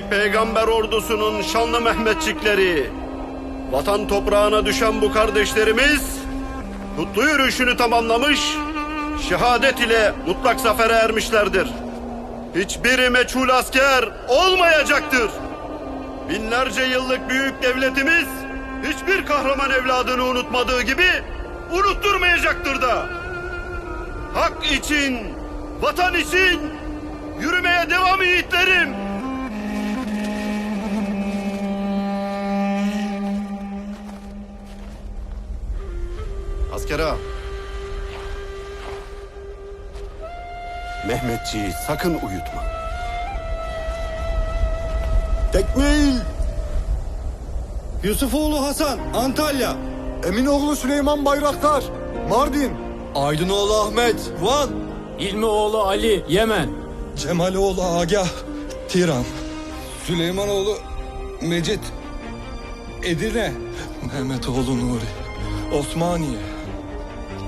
peygamber ordusunun şanlı Mehmetçikleri, vatan toprağına düşen bu kardeşlerimiz, kutlu yürüyüşünü tamamlamış, şehadet ile mutlak zafere ermişlerdir. Hiçbiri meçhul asker olmayacaktır. Binlerce yıllık büyük devletimiz, hiçbir kahraman evladını unutmadığı gibi, unutturmayacaktır da. Hak için, vatan için yürümeye devam yiğitlerim. Asker ağa. Mehmetçiği sakın uyutma. Tekmil! Yusufoğlu Hasan, Antalya. Eminoğlu Süleyman Bayraktar, Mardin. Aydınoğlu Ahmet, Van. İlmioğlu Ali, Yemen. Cemaloğlu Agah, Tiran. Süleymanoğlu Mecit, Edirne. Mehmetoğlu Nuri, Osmaniye.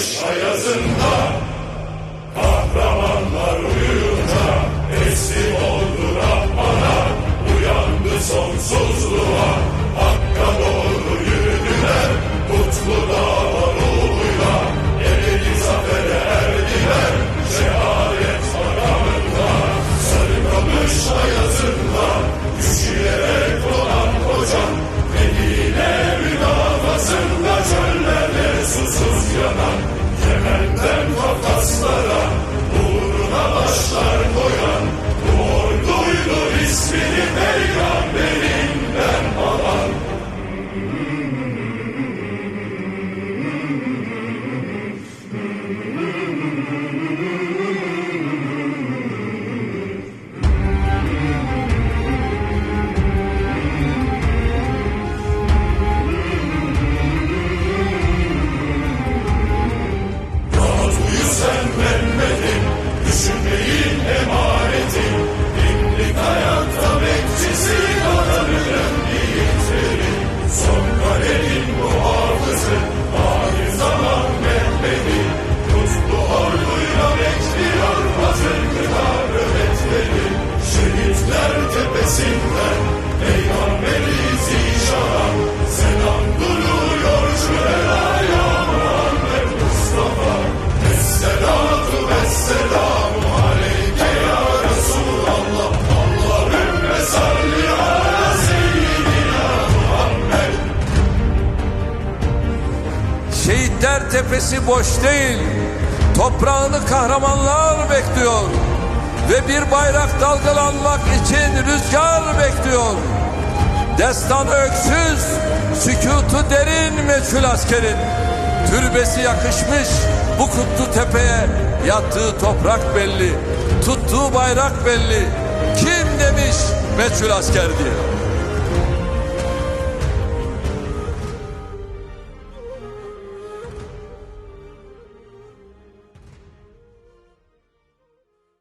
Barış ayazında Kahramanlar uyuyunca Teslim oldu Rahman'a Uyandı sonsuzluk Sing in Emmanuel. Tepesi boş değil. Toprağını kahramanlar bekliyor. Ve bir bayrak dalgalanmak için rüzgar bekliyor. Destanı öksüz, sükutu derin meçhul askerin. Türbesi yakışmış bu kutlu tepeye. Yattığı toprak belli, tuttuğu bayrak belli. Kim demiş meçhul asker diye.